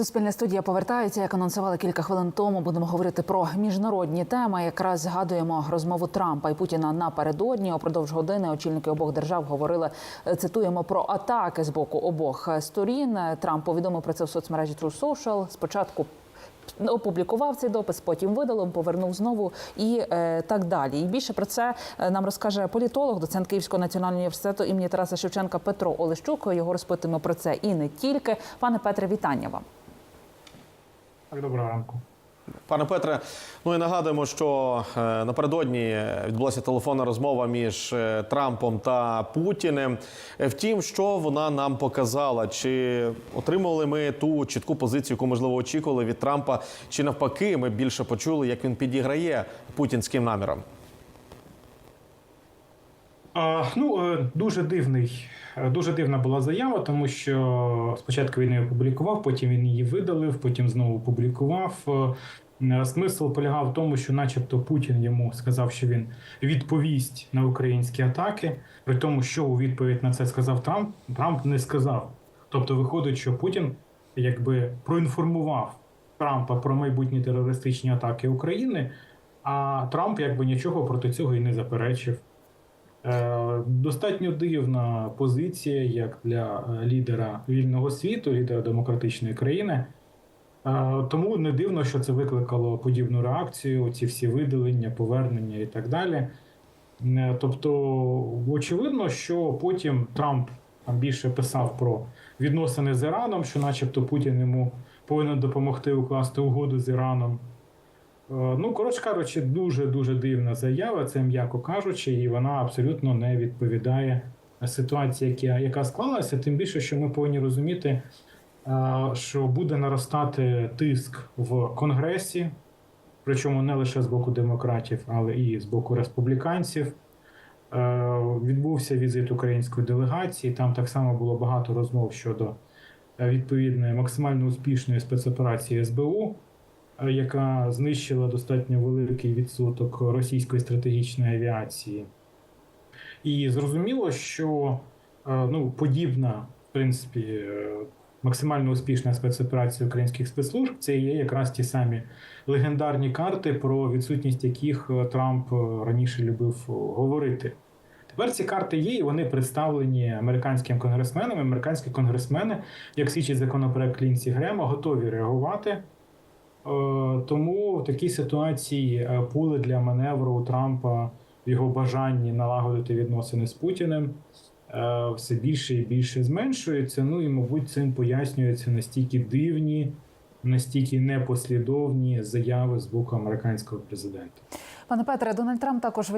Суспільне студія повертається. Як анонсували кілька хвилин тому, будемо говорити про міжнародні теми. Якраз згадуємо розмову Трампа і Путіна напередодні. Упродовж години очільники обох держав говорили. е, Цитуємо про атаки з боку обох сторін. Трамп повідомив про це в соцмережі True Social. Спочатку опублікував цей допис, потім видалив, повернув знову і е, так далі. І більше про це е, нам розкаже політолог, доцент Київського національного університету імені Тараса Шевченка Петро Олещук. Його розпитуємо про це і не тільки. Пане Петре, вітання вам. Так, доброго ранку. Пане Петре, ну і нагадуємо, що е, напередодні відбулася телефонна розмова між е, Трампом та Путіним. Е, Втім, що вона нам показала, чи отримали ми ту чітку позицію, яку можливо очікували від Трампа, чи навпаки, ми більше почули, як він підіграє путінським намірам. Ну, е, дуже дивний, е, дуже дивна була заява, тому що спочатку він її опублікував, потім він її видалив, потім знову опублікував. Е, Смисл полягав в тому, що, начебто, Путін йому сказав, що він відповість на українські атаки, при тому, що у відповідь на це сказав Трамп, Трамп не сказав. Тобто, виходить, що Путін якби проінформував Трампа про майбутні терористичні атаки України, а Трамп якби нічого проти цього і не заперечив. Е, Достатньо дивна позиція, як для е, лідера вільного світу, лідера демократичної країни. Е, Тому не дивно, що це викликало подібну реакцію, ці всі видалення, повернення і так далі. Тобто, очевидно, що потім Трамп більше писав про відносини з Іраном, що, начебто, Путін йому повинен допомогти укласти угоду з Іраном. Е, Ну, коротше кажучи, дуже дуже дивна заява, це м'яко кажучи, і вона абсолютно не відповідає ситуації, яка, яка склалася. Тим більше, що ми повинні розуміти, е, що буде наростати тиск в Конгресі, причому не лише з боку демократів, але і з боку республіканців. Е, Відбувся візит української делегації. Там так само було багато розмов щодо відповідної максимально успішної спецоперації СБУ яка знищила достатньо великий відсоток російської стратегічної авіації. І зрозуміло, що е, ну, подібна, в принципі, е, максимально успішна спецоперація українських спецслужб це є якраз ті самі легендарні карти, про відсутність яких е, Трамп е, раніше любив е, говорити. Тепер ці карти є, і вони представлені американським конгресменам. Американські конгресмени, як свідчить законопроект Лінсі Грема, готові реагувати. Е, Тому в такій ситуації е, пули для маневру у Трампа в його бажанні налагодити відносини з Путіним е, все більше і більше зменшується. Ну і, мабуть, цим пояснюються настільки дивні, настільки непослідовні заяви з боку американського президента. Пане Петре, Дональд Трамп також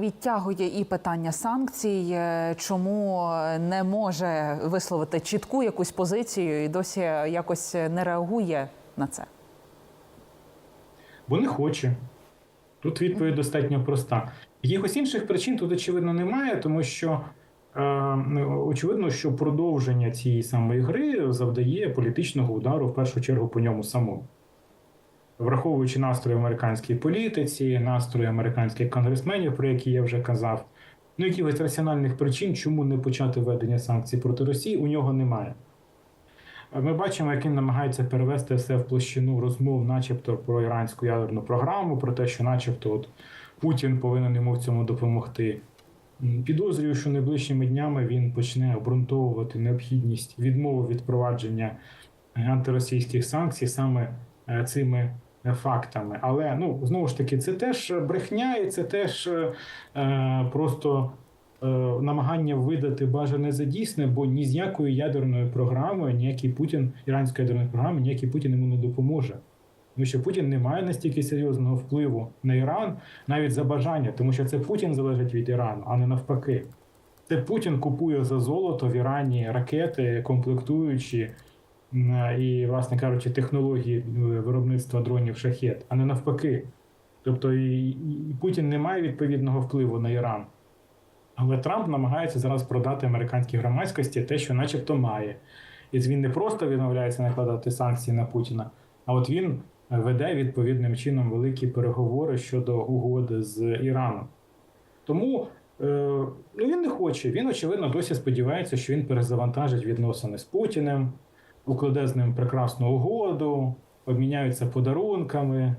відтягує і питання санкцій. Е, Чому не може висловити чітку якусь позицію і досі якось не реагує на це? Бо не хоче. Тут відповідь достатньо проста. Якихось інших причин тут, очевидно, немає, тому що е, очевидно, що продовження цієї самої гри завдає політичного удару в першу чергу по ньому самому. Враховуючи настрої американської політиці, настрої американських конгресменів, про які я вже казав, ну якихось раціональних причин, чому не почати введення санкцій проти Росії, у нього немає. Ми бачимо, як він намагається перевести все в площину розмов, начебто про іранську ядерну програму, про те, що, начебто, от Путін повинен йому в цьому допомогти. Підозрюю, що найближчими днями він почне обґрунтовувати необхідність відмови від впровадження е, антиросійських санкцій саме е, цими е, фактами. Але ну знову ж таки, це теж брехня, і це теж е, е, просто намагання видати бажане за дійсне, бо ні з якою ядерною програмою, ніякий Путін, іранської ядерної програми, ніякий Путін йому не допоможе. Тому що Путін не має настільки серйозного впливу на Іран, навіть за бажання, тому що це Путін залежить від Ірану, а не навпаки. Це Путін купує за золото в Ірані ракети, комплектуючі і, власне кажучи, технології е, виробництва дронів шахет, а не навпаки. Тобто і Путін не має відповідного впливу на Іран. Але Трамп намагається зараз продати американській громадськості те, що начебто має. І він не просто відмовляється накладати санкції на Путіна, а от він веде відповідним чином великі переговори щодо угоди з Іраном. Тому е, ну, він не хоче. Він, очевидно, досі сподівається, що він перезавантажить відносини з Путіним. укладе з ним прекрасну угоду, обміняються подарунками,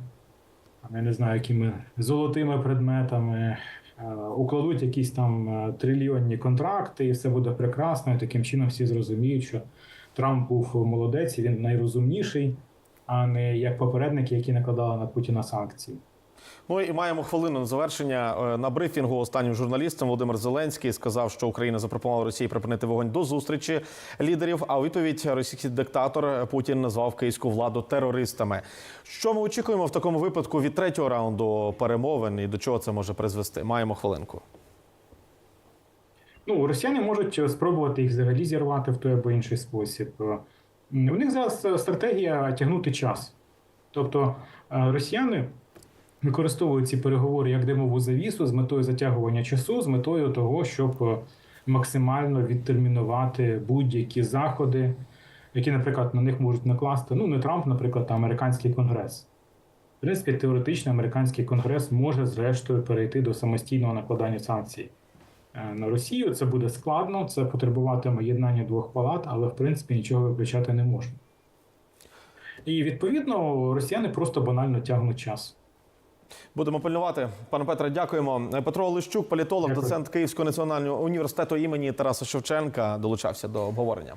я не знаю, якими золотими предметами, е, укладуть якісь там е, трильйонні контракти, і все буде прекрасно. І таким чином всі зрозуміють, що Трамп був молодець, і він найрозумніший, а не як попередники, які накладали на Путіна санкції. Ну і маємо хвилину на завершення Е, на брифінгу. Останнім журналістом Володимир Зеленський сказав, що Україна запропонувала Росії припинити вогонь до зустрічі лідерів. А у відповідь російський диктатор Путін назвав київську владу терористами. Що ми очікуємо в такому випадку від третього раунду перемовин і до чого це може призвести? Маємо хвилинку. Ну, росіяни можуть спробувати їх взагалі зірвати в той або інший спосіб. Е, У них зараз стратегія тягнути час. Тобто е, росіяни використовують ці переговори як димову завісу з метою затягування часу, з метою того, щоб е, максимально відтермінувати будь-які заходи, які, наприклад, на них можуть накласти ну не Трамп, наприклад, а американський конгрес. В принципі, теоретично американський конгрес може зрештою перейти до самостійного накладання санкцій е, на Росію. Це буде складно, це потребуватиме єднання двох палат, але в принципі нічого виключати не можна. І відповідно росіяни просто банально тягнуть час. Будемо пильнувати. Пане Петре, дякуємо. Петро Олещук, політолог, Дякую. доцент Київського національного університету імені Тараса Шевченка, долучався до обговорення.